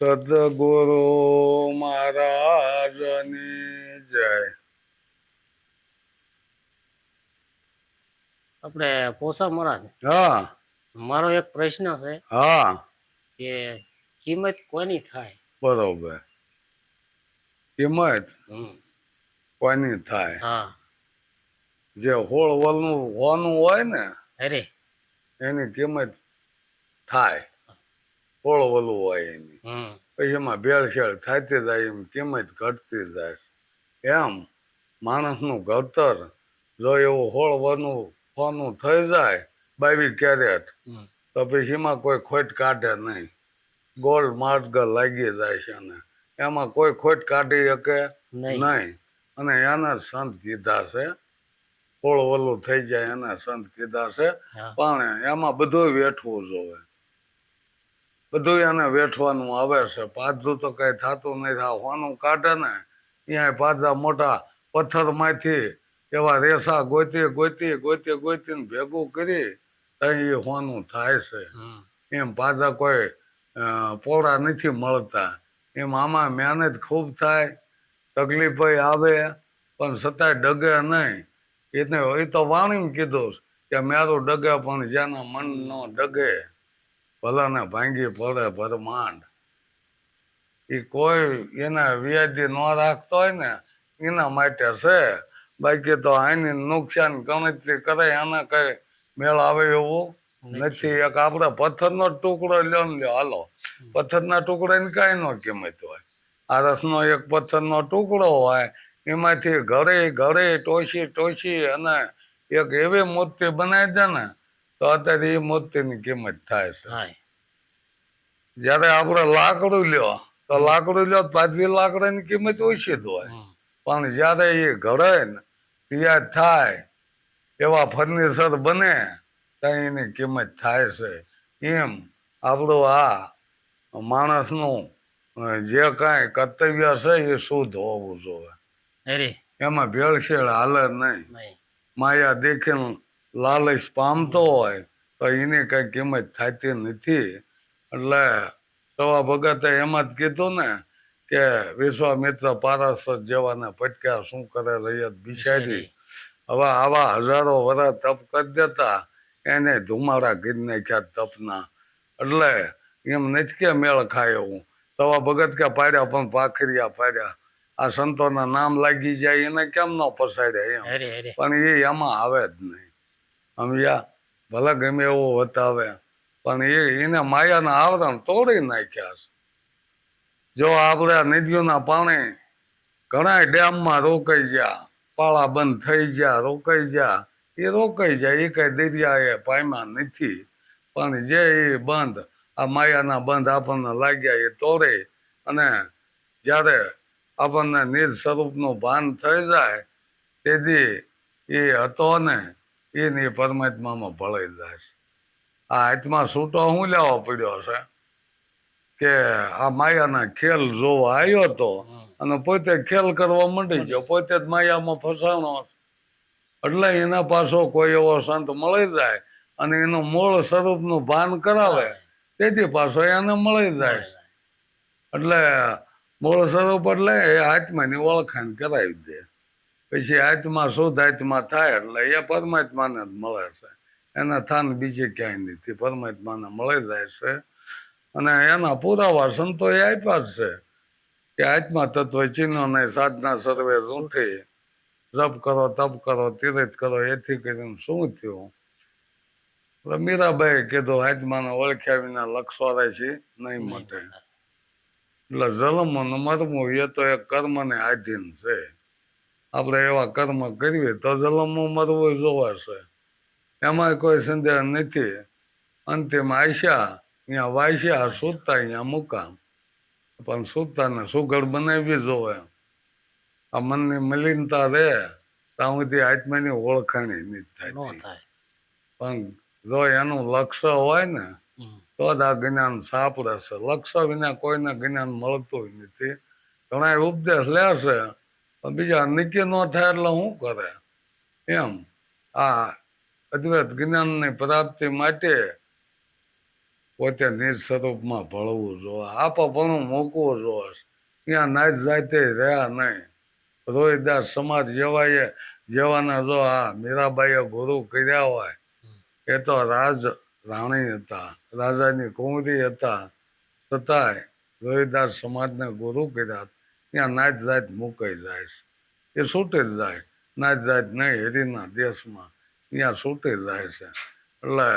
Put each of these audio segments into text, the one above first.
સદગુરુ મહારાજની જય. આપણે પોસા મહારાજ હા. મારો એક પ્રશ્ન છે હા. કે કિંમત કોની થાય? બરોબર. કિંમત. કોની થાય? હા. જે હોળ વલનું હોનું હોય ને અરે. એની કિંમત થાય. હોળ વલું હોય એની. પછી એમાં ભેળસેળ થતી જાય એમ કિંમત ઘટતી જાય. એમ માણસનું ઘડતર જો એવું હોળ વનું હોનું થઈ જાય બાવીસ કેરેટ તો પછી એમાં કોઈ ખોટ કાઢે નહીં. ગોલ્ડ માર્ગ લાગી જાય છે અને એમાં કોઈ ખોટ કાઢી શકે નહીં. અને એના સંત કીધા છે. હોળ વલું થઈ જાય એના સંત કીધા છે. પણ એમાં બધું વેઠવું જોવે બધું એને વેઠવાનું આવે છે. પાછું તો કઈ થતું નહીં. આ હોનું કાઢે ને ત્યાં પાછા મોટા પથ્થરમાંથી એવા રેસા ગોતી ગોતી ગોતી ગોતીને ભેગું કરી ત્યાં એ હોનું થાય છે. એમ પાછા કોઈ પોળા નથી મળતા. એમ આમાં મહેનત ખૂબ થાય તકલીફ આવે પણ છતાંય ડગે નહીં. એટલે એ તો વાણીમાં કીધું કે મારું ડગે પણ જેના મન નો ડગે. ભલાને ભાંગી પડે ભરમાંડ. એ કોઈ એના વ્યાજી ન રાખતો હોય ને એના માટે છે. બાકી તો આની નુકસાન ગણતરી કરે એના કઈ મેળ આવે એવું નથી. એક આપણે પથ્થરનો ટુકડો લ્યો ને લ્યો હાલો. પથ્થરના ટુકડાની કાંઈ નો કિંમત હોય. આ રસનો એક પથ્થરનો ટુકડો હોય એમાંથી ઘરે ઘરે ટોસી ટોસી અને એક એવી મૂર્તિ બનાવી દે ને તો અત્યારે એ મૂર્તિની કિંમત થાય છે. જયારે આપણે લાકડું લ્યો તો લાકડું લ્યો તો લાકડા લાકડાની કિંમત ઓછી જ હોય. પણ જ્યારે એ ઘડે ને તૈયાર થાય એવા ફર્નિચર બને ત્યાં એની કિંમત થાય છે. એમ આપણું આ માણસનું જે કાંઈ કર્તવ્ય છે એ શુદ્ધ હોવું જોઈએ. એમાં ભેળસેળ હાલે નહીં. માયા દેખીને લાલચ પામતો હોય તો એની કઈ કિંમત થતી નથી. એટલે સવા ભગતે એમાં જ કીધું ને કે વિશ્વામિત્ર પારાસર જેવાને પટક્યા શું કરે રૈયત બિચારી. હવે આવા હજારો વર્ષ તપ કરી દેતા એને ધુમાડા કરી નાખ્યા તપના. એટલે એમ નથી કે મેળ ખાય એવું સવા ભગત કે પાડ્યા પણ પાખરિયા પાડ્યા. આ સંતોના નામ લાગી જાય એને કેમ ન પસાડ્યા એમ? પણ એ એમાં આવે જ નહીં. સમજ્યા? ભલે ગમે એવો વતાવે, પણ એ એને માયાના આવરણ તોડી નાખ્યા છે. જો આપણે નદીઓના પાણી ઘણા ડેમમાં રોકાઈ ગયા, પાળા બંધ થઈ ગયા, રોકાઈ ગયા, એ રોકાઈ જાય, એ કઈ દરિયા એ પામ્યા નથી. પણ જે એ બંધ, આ માયાના બંધ આપણને લાગ્યા, એ તોડે અને જ્યારે આપણને નિજ સ્વરૂપનું ભાન થઈ જાય, તેથી એ હતો ને એની પરમાત્મામાં ભળાઈ જાય છે. આ આત્મા સૂટો હું લેવો પડ્યો છે કે આ માયાના ખેલ જોવા આવ્યો હતો અને પોતે ખેલ કરવા માંડી ગયો. પોતે જ માયામાં ફસાણો એટલે એના પાછો કોઈ એવો સંત મળી જાય અને એનું મૂળ સ્વરૂપનું ભાન કરાવે, તેથી પાછો એને મળી જાય. એટલે મૂળ સ્વરૂપ એટલે એ આત્માની ઓળખાણ કરાવી દે. પછી આત્મા શુદ્ધ આત્મા થાય એટલે એ પરમાત્માને જ મળે છે. એના થાન બીજે ક્યાંય નથી પરમાત્માને મળી જાય છે. અને એના પુરાવા સંતોએ આપ્યા જ છે. કે આત્મા તત્વ ચિહ્નો ને સાધના સર્વે રૂંઠી જપ કરો તપ કરો તીર્થ કરો એથી કરીને શું થયું? એટલે મીરાબાઈ કીધું આત્માને ઓળખ્યા વિના લક્ષવારે છે નહીં મટે. એટલે જન્મ ને મરવું એ તો એક કર્મને આધીન છે. આપણે એવા કર્મ કરીએ તો જન્મવું મરવું જોવાશે. એમાં કોઈ સંદેહ નથી. અંતિમ આશા અહીંયા વાસ્યા સૂતા અહીંયા મુકામ. પણ સૂતાને સુઘડ બનાવી જોવે. આ મનની મલિનતા રહે ત્યાં સુધી આત્માની ઓળખાણી નહીં થાય. પણ જો એનું લક્ષ્ય હોય ને તો જ આ જ્ઞાન સાપડે છે. લક્ષ્ય વિના કોઈને જ્ઞાન મળતું નથી. ઘણા ઉપદેશ લે છે પણ બીજા નિકી ન થાય એટલે શું કરે? એમ. આ અદ્વૈત જ્ઞાનની પ્રાપ્તિ માટે પોતે નિજ સ્વરૂપમાં ભળવું જોવે આપા મૂકવું જોવે ત્યાં નાચ જાતે રહ્યા નહીં. રોહિદાસ સમાજ જેવાએ જેવાના જો આ મીરાબાઈએ ગુરુ કર્યા હોય, એ તો રાજ રાણી હતા, રાજાની કુંવરી હતા. છતાંય રોહિદાસ સમાજને ગુરુ કર્યા ત્યાં નાચ જાત મુકાઈ જાય છે. એ છૂટે જ જાય. નાચ જાત નહીં હેરીના દેશમાં ત્યાં છૂટે જાય છે. એટલે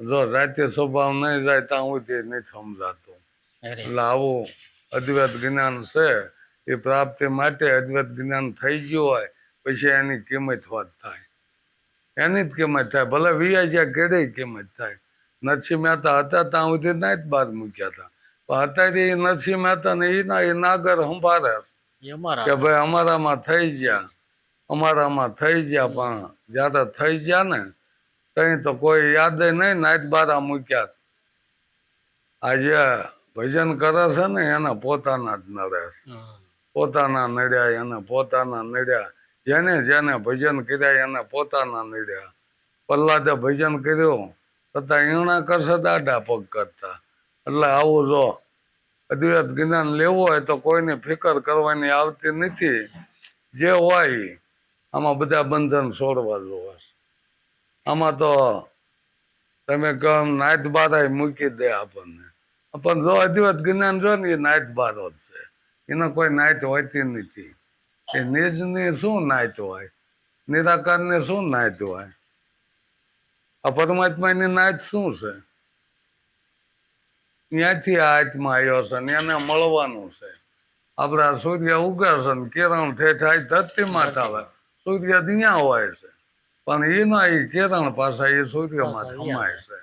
જો રાત્ય સ્વભાવ નહીં જાય ત્યાં સુધી નથી સમજાતું. એટલે આવું અદ્વૈત જ્ઞાન છે એ પ્રાપ્તિ માટે અદ્વૈત જ્ઞાન થઈ ગયું હોય પછી એની કિંમત વાત થાય. એની જ કિંમત થાય. ભલે વિયા જ્યાં કેરી કિંમત થાય. નરસિંહ મહેતા હતા ત્યાં સુધી ના જ બાદ મૂક્યા હતા. અત્યારે એ નરસિંહ મહેતા ને એના એ નાગર સંભાળે. અમારા. કે ભાઈ અમારામાં થઈ ગયા. અમારામાં થઈ ગયા પણ જ્યારે થઈ ગયા ને તઈ તો કોઈ યાદ નહીં નાઈટ બારા મૂક્યા. આજે ભજન કરે છે ને એના પોતાના જ નડે છે. પોતાના નડ્યા એને પોતાના નડ્યા. જેને જેને ભજન કર્યા એને પોતાના નડ્યા. પ્રહલાદે ભજન કર્યું છતાં ઈણા કરશે દાઢા પગ કરતા. એટલે આવું જો અદ્વૈત જ્ઞાન લેવું હોય તો કોઈને ફિકર કરવાની આવતી નથી. જે હોય, આમાં બધા બંધન છોડવા જોવા આમાં તો તમે કહો નાયત બારા મૂકી દે આપણને. પણ જો અદ્વૈત જ્ઞાન જો ને એ નાયત બારો જ છે. એને કોઈ નાયત હોતી નથી. એ નિજની શું નાયત હોય? નિરાકારને શું નાયત હોય? આ પરમાત્માની નાયત શું છે? ત્યાંથી આ હાથમાં આવ્યો છે ને એને મળવાનું છે. આપણા સૂર્ય ઉગે છે ને કિરણ આ ધરતીમાં આવે. સૂર્ય ત્યાં હોય છે. પણ એના એ કિરણ પાછા એ સૂર્યમાં સમાય છે.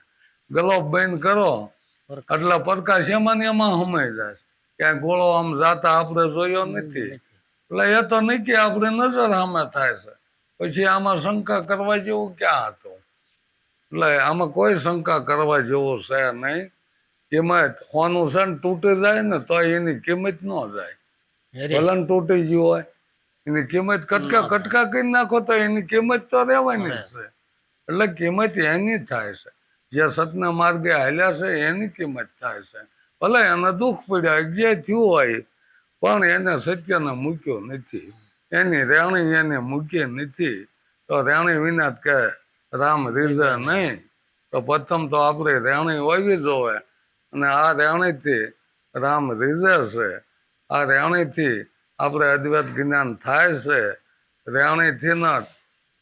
ગ્લોબ બંધ કરો. એટલે પ્રકાશ એમાં ને એમાં સમાઈ જાય. ક્યાંય ગોળો આમ જાતા આપણે જોયો નથી. એટલે એ તો નહીં કે આપણે નજર સામે થાય છે. પછી આમાં શંકા કરવા જેવું ક્યાં હતું? એટલે આમાં કોઈ શંકા કરવા જેવું છે નહીં. કિંમત હોનું છે તૂટી જાય ને તો એની કિંમત ન જાય. ભલન તૂટી ગયું હોય એની કિંમત કટકા કટકા કરી નાખો તો એની કિંમત તો રહેવાની જ છે. એટલે કિંમત એની થાય છે. જે સતના માર્ગે હાલ્યા છે એની કિંમત થાય છે. ભલે એને દુઃખ પડ્યા જે થયું હોય પણ એને સત્યને મૂક્યો નથી. એની રેણી એને મૂકી નથી. તો રેણી વિના કે રામ રીઝે નહીં. તો પ્રથમ તો આપણે રેણી હોવી જોવે અને આ રહેણીથી રામ રીઝે છે. આ રહેણીથી આપણે અદ્વૈત જ્ઞાન થાય છે. રહેણીથી ન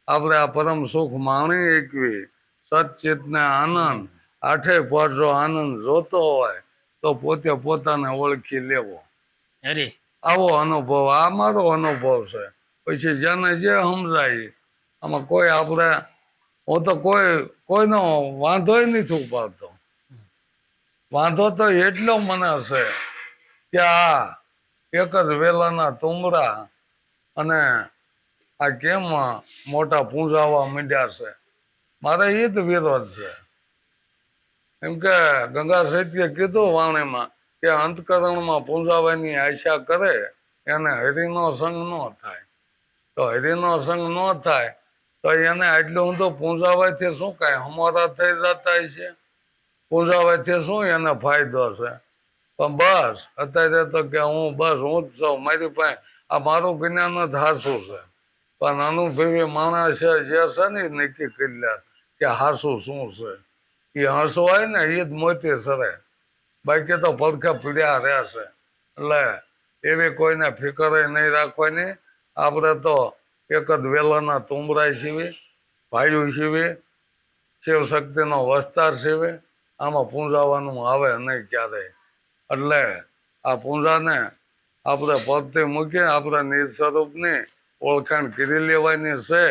આપણે આ પરમ સુખ માણી એકવી. સચિતને આનંદ આઠે પર જો આનંદ જોતો હોય તો પોતે પોતાને ઓળખી લેવો. આવો અનુભવ આ મારો અનુભવ છે. પછી જેને જે સમજાય આમાં કોઈ આપણે હું તો કોઈ કોઈનો વાંધોય નથી ઉપાડતો. વાંધો તો એટલો મને છે કે આ એક જ વેલાના તુમરા અને આ કેમ મોટા પૂંજાવા માંડ્યા છે? મારે એ જ વિરોધ છે. એમ કે ગંગા સૈત્યે કીધું વાણીમાં કે અંતકરણમાં પૂંજાવાની આશા કરે એને હરિનો સંગ ન થાય. તો હરિનો સંગ ન થાય તો એને આટલું ઊંધો પૂંજાવાથી શું કાંઈ? હમારા થઈ જતા છે પૂંજાવાથી શું એને ફાયદો છે? પણ બસ, અત્યારે તો કે હું બસ, હું જ છું. મારી પાસે, આ મારું જ્ઞાન જ હાસું છે. પણ અનુભવી માણસ છે જે છે ને નક્કી કરી લે કે હાસું શું છે. એ હસવું હોય ને એ જ મોતી સરે. બાકી તો પડખા પીડ્યા રહેશે એટલે એવી કોઈને ફિકર નહીં રાખવાની. આપણે તો એક જ વેલાના તુમરાય સીવી ભાઈઓ સીવી શિવ શક્તિનો વસ્તાર સીવે આમાં પૂંજાવાનું આવે નહીં ક્યારેય. એટલે આ પૂંજાને આપણે પગથી મૂકીને આપણે નિજ સ્વરૂપની ઓળખાણ કરી લેવાની છે.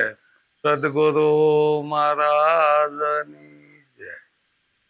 સદગુરુ મહારાજની